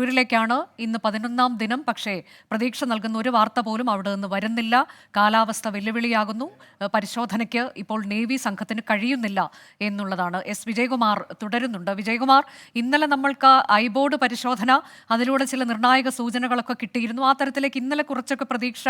ൂരിലേക്കാണ് ഇന്ന് പതിനൊന്നാം ദിനം. പക്ഷേ പ്രതീക്ഷ നൽകുന്ന ഒരു വാർത്ത പോലും അവിടെ നിന്ന് വരുന്നില്ല. കാലാവസ്ഥ വെല്ലുവിളിയാകുന്നു. പരിശോധനയ്ക്ക് ഇപ്പോൾ നേവി സംഘത്തിന് കഴിയുന്നില്ല എന്നുള്ളതാണ്. എസ്. വിജയകുമാർ തുടരുന്നുണ്ട്. വിജയകുമാർ ഇന്നലെ നമ്മൾക്ക് ഐബോർഡ് പരിശോധന അതിലൂടെ ചില നിർണായക സൂചനകളൊക്കെ കിട്ടിയിരുന്നു. ആ തരത്തിലേക്ക് ഇന്നലെ കുറച്ചൊക്കെ പ്രതീക്ഷ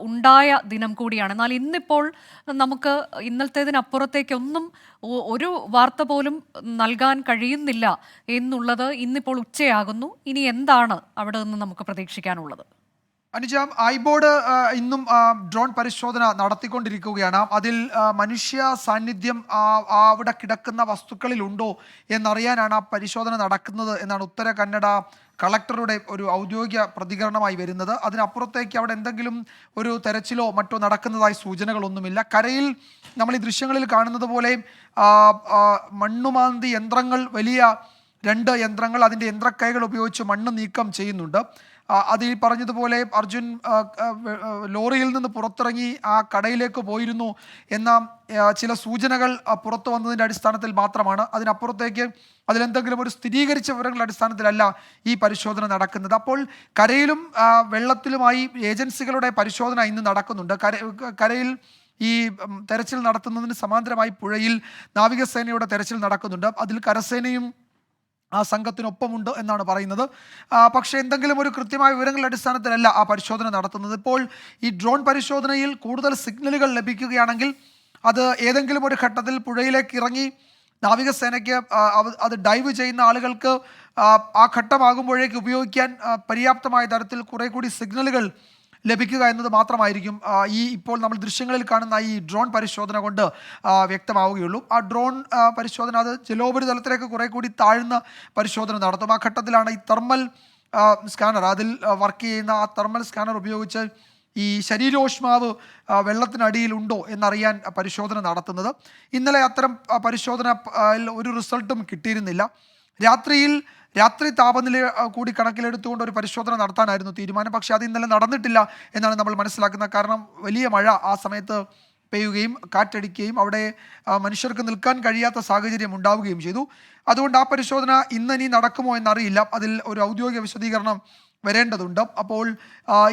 ഉണ്ടായ ദിനം കൂടിയാണ്. എന്നാൽ ഇന്നിപ്പോൾ നമുക്ക് ഇന്നലത്തേതിനപ്പുറത്തേക്കൊന്നും ഒരു വാർത്ത പോലും നൽകാൻ കഴിയുന്നില്ല എന്നുള്ളത് ഇന്നിപ്പോൾ ഉച്ചയാകുന്നു. ഇനി എന്താണ് അവിടെ നിന്ന് നമുക്ക് പ്രതീക്ഷിക്കാനുള്ളത്? അനുജ ഐബോർഡ് ബോർഡ് ഇന്നും ഡ്രോൺ പരിശോധന നടത്തിക്കൊണ്ടിരിക്കുകയാണ്. അതിൽ മനുഷ്യ സാന്നിധ്യം അവിടെ കിടക്കുന്ന വസ്തുക്കളിൽ ഉണ്ടോ എന്നറിയാനാണ് ആ പരിശോധന നടക്കുന്നത് എന്നാണ് ഉത്തര കന്നഡ കളക്ടറുടെ ഒരു ഔദ്യോഗിക പ്രതികരണമായി വരുന്നത്. അതിനപ്പുറത്തേക്ക് അവിടെ എന്തെങ്കിലും ഒരു തെരച്ചിലോ മറ്റോ നടക്കുന്നതായി സൂചനകളൊന്നുമില്ല. കരയിൽ നമ്മൾ ഈ ദൃശ്യങ്ങളിൽ കാണുന്നത് പോലെ മണ്ണുമാന്തി യന്ത്രങ്ങൾ വലിയ രണ്ട് യന്ത്രങ്ങൾ അതിന്റെ യന്ത്രക്കൈകൾ ഉപയോഗിച്ച് മണ്ണ് നീക്കം ചെയ്യുന്നുണ്ട്. അത് ഈ പറഞ്ഞതുപോലെ അർജുൻ ലോറിയിൽ നിന്ന് പുറത്തിറങ്ങി ആ കടയിലേക്ക് പോയിരുന്നു എന്ന ചില സൂചനകൾ പുറത്തു വന്നതിന്റെ അടിസ്ഥാനത്തിൽ മാത്രമാണ്. അതിനപ്പുറത്തേക്ക് അതിലെന്തെങ്കിലും ഒരു സ്ഥിരീകരിച്ച വിവരങ്ങളുടെ അടിസ്ഥാനത്തിലല്ല ഈ പരിശോധന നടക്കുന്നത്. അപ്പോൾ കരയിലും വെള്ളത്തിലുമായി ഏജൻസികളുടെ പരിശോധന ഇന്ന് നടക്കുന്നുണ്ട്. കര കരയിൽ ഈ തെരച്ചിൽ നടത്തുന്നതിന് സമാന്തരമായി പുഴയിൽ നാവികസേനയുടെ തെരച്ചിൽ നടക്കുന്നുണ്ട്. അതിൽ കരസേനയും ആ സംഘത്തിനൊപ്പമുണ്ട് എന്നാണ് പറയുന്നത്. പക്ഷേ എന്തെങ്കിലും ഒരു കൃത്യമായ വിവരങ്ങളുടെ അടിസ്ഥാനത്തിലല്ല ആ പരിശോധന നടത്തുന്നത്. ഇപ്പോൾ ഈ ഡ്രോൺ പരിശോധനയിൽ കൂടുതൽ സിഗ്നലുകൾ ലഭിക്കുകയാണെങ്കിൽ അത് ഏതെങ്കിലും ഒരു ഘട്ടത്തിൽ പുഴയിലേക്ക് ഇറങ്ങി നാവികസേനയ്ക്ക് അത് ഡൈവ് ചെയ്യുന്ന ആളുകൾക്ക് ആ ഘട്ടമാകുമ്പോഴേക്ക് ഉപയോഗിക്കാൻ പര്യാപ്തമായ തരത്തിൽ കുറെ കൂടി സിഗ്നലുകൾ ലഭിക്കുക എന്നത് മാത്രമായിരിക്കും ഈ ഇപ്പോൾ നമ്മൾ ദൃശ്യങ്ങളിൽ കാണുന്ന ഈ ഡ്രോൺ പരിശോധന കൊണ്ട് വ്യക്തമാവുകയുള്ളൂ. ആ ഡ്രോൺ പരിശോധന അത് ജലോപരിതലത്തിലേക്ക് കുറെ കൂടി താഴ്ന്ന പരിശോധന നടത്തും. ആ ഘട്ടത്തിലാണ് ഈ തെർമൽ സ്കാനർ അതിൽ വർക്ക് ചെയ്യുന്ന ആ തെർമൽ സ്കാനർ ഉപയോഗിച്ച് ഈ ശരീരോഷ്മാവ് വെള്ളത്തിനടിയിലുണ്ടോ എന്നറിയാൻ പരിശോധന നടത്തുന്നത്. ഇന്നലെ അത്തരം പരിശോധന ഒരു റിസൾട്ടും കിട്ടിയിരുന്നില്ല. രാത്രിയിൽ രാത്രി താപനില കൂടി കണക്കിലെടുത്തുകൊണ്ട് ഒരു പരിശോധന നടത്താനായിരുന്നു തീരുമാനം. പക്ഷേ അത് ഇന്നലെ നടന്നിട്ടില്ല എന്നാണ് നമ്മൾ മനസ്സിലാക്കുന്നത്. കാരണം വലിയ മഴ ആ സമയത്ത് പെയ്യുകയും കാറ്റടിക്കുകയും അവിടെ മനുഷ്യർക്ക് നിൽക്കാൻ കഴിയാത്ത സാഹചര്യം ഉണ്ടാവുകയും ചെയ്തു. അതുകൊണ്ട് ആ പരിശോധന ഇന്ന് ഇനി നടക്കുമോ എന്നറിയില്ല. അതിൽ ഒരു ഔദ്യോഗിക വിശദീകരണം വരേണ്ടതുണ്ട്. അപ്പോൾ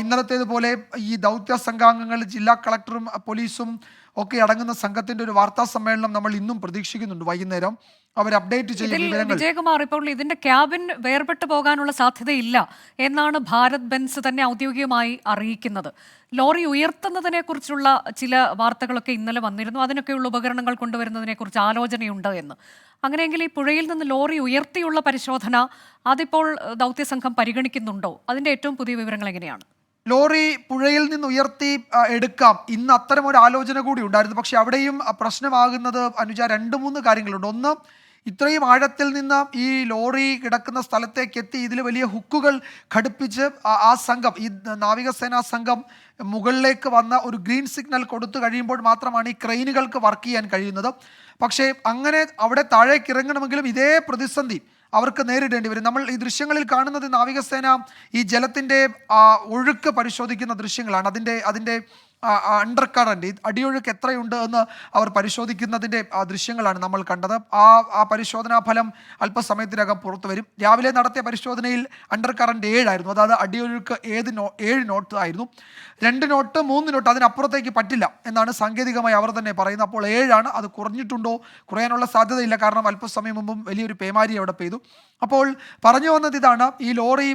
ഇന്നലത്തേതുപോലെ ഈ ദൗത്യ സംഘാംഗങ്ങൾ ജില്ലാ കളക്ടറും പോലീസും ഒക്കെ അടങ്ങുന്ന സംഘത്തിന്റെ ഒരു വാർത്താ സമ്മേളനം നമ്മൾ ഇന്നും പ്രതീക്ഷിക്കുന്നുണ്ട്. വൈകുന്നേരം അവർ അപ്ഡേറ്റ് ചെയ്യും ഇതിൽ വിവരങ്ങൾ. വിജയകുമാർ ഇപ്പോൾ ഇതിന്റെ ക്യാബിൻ വേർപെട്ടു പോകാനുള്ള സാധ്യതയില്ല എന്നാണ് ഭാരത് ബെൻസ് തന്നെ ഔദ്യോഗികമായി അറിയിക്കുന്നത്. ലോറി ഉയർത്തുന്നതിനെ കുറിച്ചുള്ള ചില വാർത്തകളൊക്കെ ഇന്നലെ വന്നിരുന്നു. അതിനൊക്കെയുള്ള ഉപകരണങ്ങൾ കൊണ്ടുവരുന്നതിനെ കുറിച്ച് ആലോചനയുണ്ട് എന്ന്. അങ്ങനെയെങ്കിൽ ഈ പുഴയിൽ നിന്ന് ലോറി ഉയർത്തിയുള്ള പരിശോധന അതിപ്പോൾ ദൗത്യ സംഘം പരിഗണിക്കുന്നുണ്ടോ? അതിന്റെ ഏറ്റവും പുതിയ വിവരങ്ങൾ എങ്ങനെയാണ്? ലോറി പുഴയിൽ നിന്ന് ഉയർത്തി എടുക്കാം. ഇന്ന് അത്തരം ഒരു ആലോചന കൂടി ഉണ്ടായിരുന്നു. പക്ഷെ അവിടെയും പ്രശ്നമാകുന്നത് അനുജ രണ്ട് മൂന്ന് കാര്യങ്ങളുണ്ട്. ഒന്ന് ഇത്രയും ആഴത്തിൽ നിന്ന് ഈ ലോറി കിടക്കുന്ന സ്ഥലത്തേക്ക് എത്തി. ഇതിൽ വലിയ ഹുക്കുകൾ ഘടിപ്പിച്ച് ആ- സംഘം ഈ നാവികസേനാ സംഘം മുകളിലേക്ക് വന്ന ഒരു ഗ്രീൻ സിഗ്നൽ കൊടുത്തു കഴിയുമ്പോൾ മാത്രമാണ് ഈ ക്രെയിനുകൾക്ക് വർക്ക് ചെയ്യാൻ കഴിയുന്നത്. പക്ഷേ അങ്ങനെ അവിടെ താഴേക്ക് ഇറങ്ങണമെങ്കിലും ഇതേ പ്രതിസന്ധി അവർക്ക് നേരിടേണ്ടി വരും. നമ്മൾ ഈ ദൃശ്യങ്ങളിൽ കാണുന്നത് നാവികസേന ഈ ജലത്തിന്റെ ഒഴുക്ക് പരിശോധിക്കുന്ന ദൃശ്യങ്ങളാണ്. അതിന്റെ അതിന്റെ അണ്ടർ കറണ്ട് അടിയൊഴുക്ക് എത്രയുണ്ട് എന്ന് അവർ പരിശോധിക്കുന്നതിന്റെ ദൃശ്യങ്ങളാണ് നമ്മൾ കണ്ടത്. ആ ആ പരിശോധനാ ഫലം അല്പസമയത്തിനകം പുറത്തു വരും. രാവിലെ നടത്തിയ പരിശോധനയിൽ അണ്ടർ കറണ്ട് ഏഴായിരുന്നു. അതായത് അടിയൊഴുക്ക് ഏത് നോ ഏഴ് നോട്ട് ആയിരുന്നു. രണ്ട് നോട്ട് മൂന്ന് നോട്ട് അതിനപ്പുറത്തേക്ക് പറ്റില്ല എന്നാണ് സാങ്കേതികമായി അവർ തന്നെ പറയുന്നത്. അപ്പോൾ ഏഴാണ് അത് കുറഞ്ഞിട്ടുണ്ടോ? കുറയാനുള്ള സാധ്യതയില്ല. കാരണം അല്പസമയം മുമ്പും വലിയൊരു പേമാരി അവിടെ പെയ്തു. അപ്പോൾ പറഞ്ഞു വന്നത് ഇതാണ്. ഈ ലോറി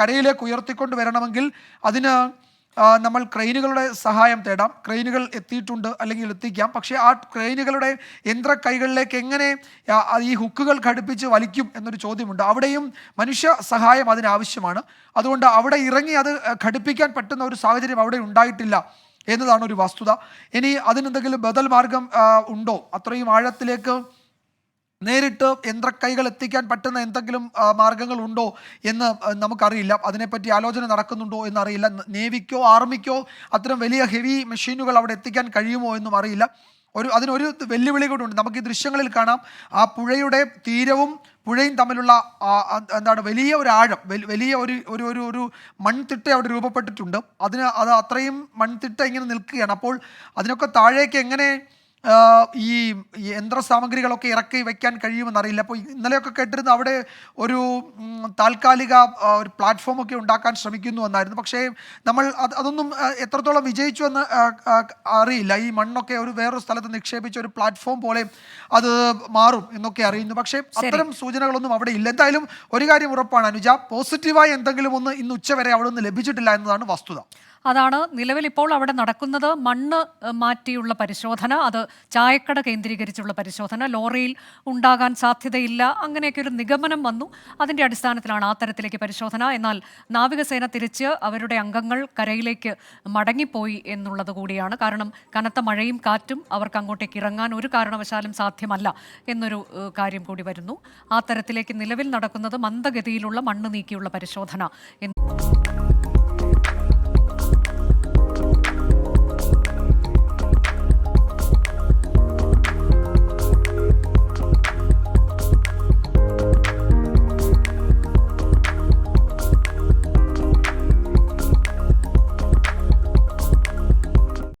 കരയിലേക്ക് ഉയർത്തിക്കൊണ്ട് വരണമെങ്കിൽ അതിന് നമ്മൾ ക്രെയിനുകളുടെ സഹായം തേടാം. ക്രെയിനുകൾ എത്തിയിട്ടുണ്ട് അല്ലെങ്കിൽ എത്തിക്കാം. പക്ഷേ ആ ക്രെയിനുകളുടെ യന്ത്ര കൈകളിലേക്ക് എങ്ങനെ ഈ ഹുക്കുകൾ ഘടിപ്പിച്ച് വലിക്കും എന്നൊരു ചോദ്യമുണ്ട്. അവിടെയും മനുഷ്യ സഹായം അതിനാവശ്യമാണ്. അതുകൊണ്ട് അവിടെ ഇറങ്ങി അത് ഘടിപ്പിക്കാൻ പറ്റുന്ന ഒരു സാഹചര്യം അവിടെ ഉണ്ടായിട്ടില്ല എന്നതാണ് ഒരു വസ്തുത. ഇനി അതിനെന്തെങ്കിലും ബദൽ മാർഗം ഉണ്ടോ? അത്രയും ആഴത്തിലേക്ക് നേരിട്ട് യന്ത്രക്കൈകൾ എത്തിക്കാൻ പറ്റുന്ന എന്തെങ്കിലും മാർഗങ്ങൾ ഉണ്ടോ എന്ന് നമുക്കറിയില്ല. അതിനെപ്പറ്റി ആലോചന നടക്കുന്നുണ്ടോ എന്നറിയില്ല. നേവിക്കോ ആർമിക്കോ അത്തരം വലിയ ഹെവി മെഷീനുകൾ അവിടെ എത്തിക്കാൻ കഴിയുമോ എന്നും അറിയില്ല. ഒരു അതിനൊരു വെല്ലുവിളി കൂടെ നമുക്ക് ഈ ദൃശ്യങ്ങളിൽ കാണാം. ആ പുഴയുടെ തീരവും പുഴയും തമ്മിലുള്ള എന്താണ് വലിയ ഒരു ആഴം വലിയ ഒരു ഒരു ഒരു ഒരു മൺതിട്ട അവിടെ രൂപപ്പെട്ടിട്ടുണ്ട്. അതിന് അത് അത്രയും മൺതിട്ട ഇങ്ങനെ നിൽക്കുകയാണ്. അപ്പോൾ അതിനൊക്കെ താഴേക്ക് എങ്ങനെ ഈ യന്ത്ര സാമഗ്രികളൊക്കെ ഇറക്കി വെക്കാൻ കഴിയുമെന്നറിയില്ല. അപ്പോൾ ഇന്നലെയൊക്കെ കേട്ടിരുന്നു അവിടെ ഒരു താൽക്കാലിക ഒരു പ്ലാറ്റ്ഫോമൊക്കെ ഉണ്ടാക്കാൻ ശ്രമിക്കുന്നു എന്നായിരുന്നു. പക്ഷേ നമ്മൾ അത് അതൊന്നും എത്രത്തോളം വിജയിച്ചു എന്ന് അറിയില്ല. ഈ മണ്ണൊക്കെ ഒരു വേറൊരു സ്ഥലത്ത് നിക്ഷേപിച്ച ഒരു പ്ലാറ്റ്ഫോം പോലെ അത് മാറും എന്നൊക്കെ അറിയുന്നു. പക്ഷേ അത്തരം സൂചനകളൊന്നും അവിടെ ഇല്ല. എന്തായാലും ഒരു കാര്യം ഉറപ്പാണ് അനുജ പോസിറ്റീവായി എന്തെങ്കിലും ഒന്ന് ഇന്ന് ഉച്ചവരെ അവിടെ നിന്ന് ലഭിച്ചിട്ടില്ല എന്നതാണ് വസ്തുത. അതാണ് നിലവിൽ ഇപ്പോൾ അവിടെ നടക്കുന്നത് മണ്ണ് മാറ്റിയുള്ള പരിശോധന അത് ചായക്കട കേന്ദ്രീകരിച്ചുള്ള പരിശോധന ലോറിയിൽ ഉണ്ടാകാൻ സാധ്യതയില്ല അങ്ങനെയൊക്കെ ഒരു നിഗമനം വന്നു. അതിന്റെ അടിസ്ഥാനത്തിലാണ് ആ തരത്തിലേക്ക് പരിശോധന. എന്നാൽ നാവികസേന തിരിച്ച് അവരുടെ അംഗങ്ങൾ കരയിലേക്ക് മടങ്ങിപ്പോയി എന്നുള്ളത് കൂടിയാണ്. കാരണം കനത്ത മഴയും കാറ്റും അവർക്ക് അങ്ങോട്ടേക്ക് ഇറങ്ങാൻ ഒരു കാരണവശാലും സാധ്യമല്ല എന്നൊരു കാര്യം കൂടി വരുന്നു. ആ തരത്തിലേക്ക് നിലവിൽ നടക്കുന്നത് മന്ദഗതിയിലുള്ള മണ്ണ് നീക്കിയുള്ള പരിശോധന എന്ന്